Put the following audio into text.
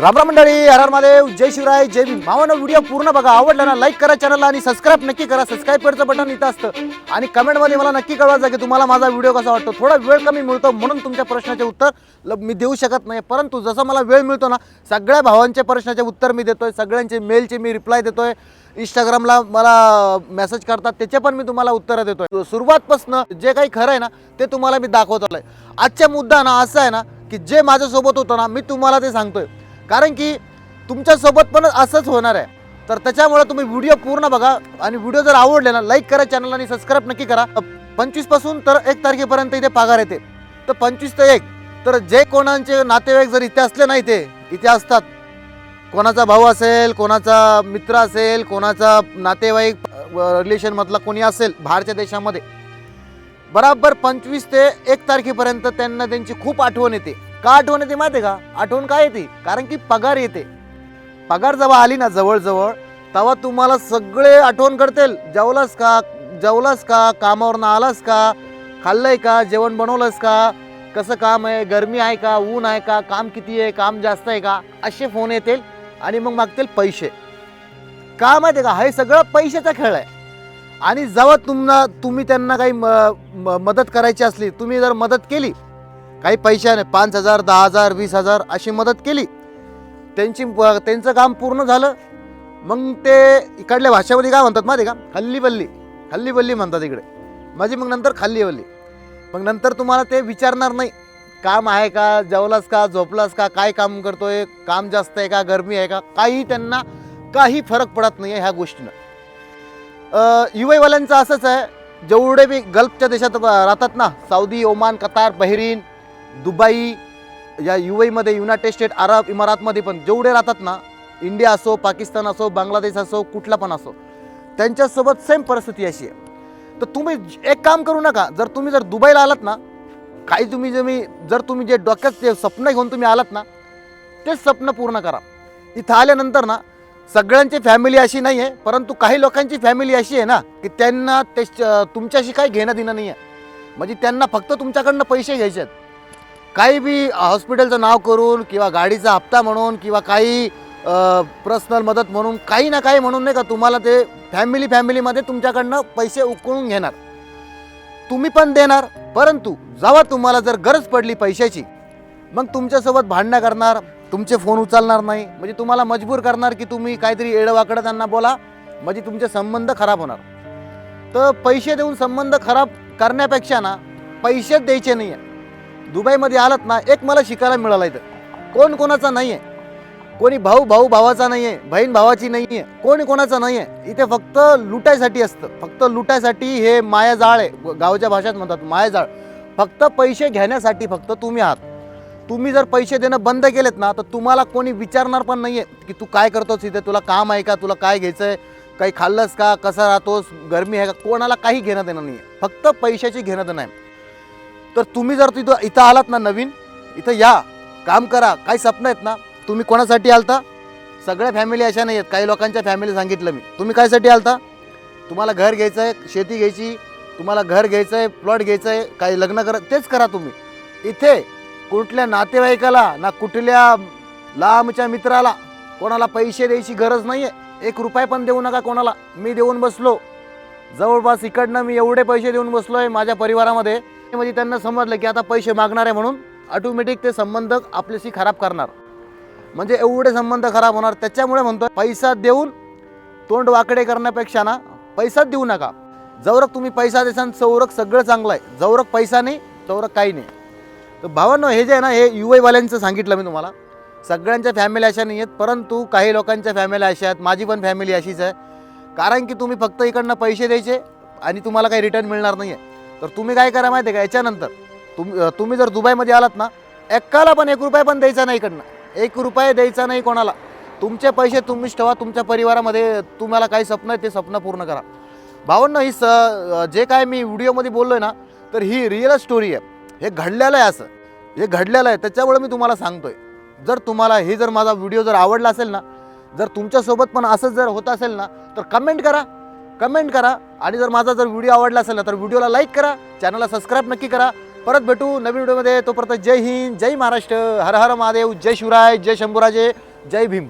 रामराम मंडळी हर आर महादेव जय शिवराय जय भीम. मावानं व्हिडिओ पूर्ण बघा. आवडला ना लाईक करा चॅनलला आणि सबस्क्राईब नक्की करा. सबस्क्राईब करचं बटन इथं असतं. आणि कमेंटमध्ये मला नक्की कळवायचं की तुम्हाला माझा व्हिडिओ कसा वाटतो. थोडा वेळ कमी मिळतो म्हणून तुमच्या प्रश्नाचे उत्तर ल- मी देऊ शकत नाही. परंतु जसं मला वेळ मिळतो ना सगळ्या भावांचे प्रश्नाचे उत्तर मी देतोय. सगळ्यांचे मेलचे मी रिप्लाय देतोय. इंस्टाग्रामला मला मेसेज करतात. त्याचे पण मी तुम्हाला उत्तरं देतोय. सुरुवातपासनं जे काही खरं आहे ना ते तुम्हाला मी दाखवत आलोय आजचा मुद्दा ना असा आहे ना की जे माझ्यासोबत होतं ना मी तुम्हाला ते सांगतोय. कारण की तुमच्यासोबत पण असंच होणार आहे. तर त्याच्यामुळे तुम्ही व्हिडिओ पूर्ण बघा आणि व्हिडिओ जर आवडले ना लाईक करा चॅनल आणि सबस्क्राईब नक्की करा. पंचवीसपासून तर एक तारखेपर्यंत इथे पगार येते. तर पंचवीस ते एक. तर जे कोणाचे नातेवाईक जर इथे असले नाही ते इथे असतात. कोणाचा भाऊ असेल कोणाचा मित्र असेल कोणाचा नातेवाईक रिलेशनमधला कोणी असेल बाहेरच्या देशामध्ये बराबर पंचवीस ते एक तारखेपर्यंत त्यांना त्यांची खूप आठवण येते. का आठवण येते माहिती आहे का? आठवण काय येते? कारण की पगार येते. पगार जेव्हा आली ना जवळजवळ तेव्हा तुम्हाला सगळे आठवण करतील. जेवलास का? जेवलास का? कामावरनं आलास का? खाल्लंय का? जेवण बनवलंस का? कसं काम आहे? गरमी आहे का? ऊन आहे का? काम किती आहे? काम जास्त आहे का? असे फोन येतील आणि मग मागतील पैसे. का माहिती आहे का? हे सगळं पैशाचा खेळ आहे. आणि जेव्हा तुम्हाला तुम्ही त्यांना काही म- म- मदत करायची असली तुम्ही जर मदत केली काही पैशाने पाच हजार दहा हजार वीस हजार अशी मदत केली. त्यांची त्यांचं काम पूर्ण झालं. मग ते इकडल्या भाषेमध्ये काय म्हणतात माहिती आहे का? हल्ली बल्ली. हल्ली बल्ली म्हणतात इकडे. माझी मग नंतर खाल्ली बल्ली. मग नंतर तुम्हाला ते विचारणार नाही. काम आहे का? जेवलास का? झोपलास का? काय काम करतोय? काम जास्त आहे का? गरमी आहे का? काही त्यांना काही फरक पडत नाही आहे ह्या गोष्टीनं. यू असंच आहे. जेवढे बी गल्फच्या देशात राहतात ना Saudi Oman Qatar Bahrain Dubai या यू एमध्ये युनायटेड स्टेट अरब इमारातमध्ये पण जेवढे राहतात ना इंडिया असो पाकिस्तान असो बांगलादेश असो कुठला पण असो त्यांच्यासोबत सेम परिस्थिती अशी आहे. तर तुम्ही एक काम करू नका जर तुम्ही जर दुबईला आलात ना काही तुम्ही जे मी जर तुम्ही जे डोक्यात जे स्वप्न घेऊन तुम्ही आलात ना तेच स्वप्न पूर्ण करा. इथं आल्यानंतर ना सगळ्यांची फॅमिली अशी नाही आहे परंतु काही लोकांची फॅमिली अशी आहे ना की त्यांना ते तुमच्याशी काही घेणं देणं नाही आहे म्हणजे त्यांना फक्त तुमच्याकडनं पैसे घ्यायचे आहेत काही बी हॉस्पिटलचं नाव करून किंवा गाडीचा हप्ता म्हणून किंवा काही पर्सनल मदत म्हणून काही ना काही म्हणून नाही का तुम्हाला ते फॅमिली फॅमिलीमध्ये तुमच्याकडनं पैसे उकळून घेणार. तुम्ही पण देणार परंतु जेव्हा तुम्हाला जर गरज पडली पैशाची मग तुमच्यासोबत भांडणं करणार तुमचे फोन उचलणार नाही. म्हणजे तुम्हाला मजबूर करणार की तुम्ही काहीतरी एडवाकडं त्यांना बोला म्हणजे तुमचे संबंध खराब होणार. तर पैसे देऊन संबंध खराब करण्यापेक्षा ना पैसेच द्यायचे नाही आहे दुबईमध्ये आलात ना एक मला शिकायला मिळाला इथं. कोण कोणाचा नाही आहे कोणी भाऊ भाऊ भावाचा नाही आहे बहीण भावाची नाही आहे कोणी कोणाचा नाही आहे इथे फक्त लुटायसाठी असतं. फक्त लुटायसाठी हे मायाजाळ आहे. गावच्या भाषेत म्हणतात मायाजाळ. फक्त पैसे घेण्यासाठी फक्त तुम्ही आहात. तुम्ही जर पैसे देणं बंद केलेत ना तर तुम्हाला कोणी विचारणार पण नाही आहे की तू काय करतोस इथे तुला काम आहे का तुला काय घ्यायचं आहे काही खाल्लंस का कसा राहतोस गरमी आहे का? कोणाला काही घेणं देणं नाही आहे फक्त पैशाची घेणं देणं आहे. तर तुम्ही जर तिथं इथं आलात ना नवीन इथं या. काम करा. काही स्वप्न आहेत ना तुम्ही कोणासाठी आलता? सगळ्या फॅमिली अशा नाही आहेत. काही लोकांच्या फॅमिली सांगितलं मी. तुम्ही कायसाठी आलता? तुम्हाला घर घ्यायचं आहे शेती घ्यायची तुम्हाला घर घ्यायचं आहे प्लॉट घ्यायचं आहे काही लग्न करा तेच करा तुम्ही. इथे कुठल्या नातेवाईकाला ना कुठल्या लांबच्या मित्राला कोणाला पैसे द्यायची गरज नाही आहे एक रुपये पण देऊ नका कोणाला. मी देऊन बसलो. जवळपास इकडनं मी एवढे पैसे देऊन बसलो आहे माझ्या परिवारामध्ये. मध्ये त्यांना समजलं की आता पैसे मागणार आहे म्हणून ऑटोमॅटिक ते संबंध आपल्याशी खराब करणार. म्हणजे एवढे संबंध खराब होणार त्याच्यामुळे म्हणतो पैसा देऊन तोंड वाकडे करण्यापेक्षा ना पैसाच देऊ नका. जवरक तुम्ही पैसा देसान चौरक सगळं चांगलं आहे. जवरक पैसा नाही चौरक काही नाही. तर भावांनो हे जे आहे ना हे यू वाल्यांचं सांगितलं मी तुम्हाला. सगळ्यांच्या फॅमिली अशा नाही आहेत परंतु काही लोकांच्या फॅमिली अशा आहेत. माझी पण फॅमिली अशीच आहे. कारण की तुम्ही फक्त इकडनं पैसे द्यायचे आणि तुम्हाला काही रिटर्न मिळणार नाही आहे तर तुम्ही काय करा माहिती आहे का? याच्यानंतर तुम तुम्ही जर दुबईमध्ये आलात ना एकाला पण एक रुपया पण द्यायचा नाही इकडनं. एक रुपये द्यायचा नाही कोणाला. तुमचे पैसे तुम्हीच ठेवा तुमच्या परिवारामध्ये तुम्हाला काही स्वप्न आहे ते स्वप्न पूर्ण करा. भावांनो ही स जे काय मी व्हिडिओमध्ये बोललो आहे ना तर ही रिअल स्टोरी आहे. हे घडलेलं आहे असं. हे घडलेलं आहे त्याच्यामुळे मी तुम्हाला सांगतो आहे जर तुम्हाला हे जर माझा व्हिडिओ जर आवडला असेल ना जर तुमच्यासोबत पण असंच जर होत असेल ना तर कमेंट करा. कमेंट करा. आणि जर माझा जर व्हिडिओ आवडला असेल ना तर व्हिडिओला लाईक करा. चॅनलला सबस्क्राईब नक्की करा. परत भेटू नवीन व्हिडिओमध्ये. तोपर्यंत जय हिंद जय महाराष्ट्र. हर हर महादेव. जय शिवराय जय शंभूराजे. जय भीम.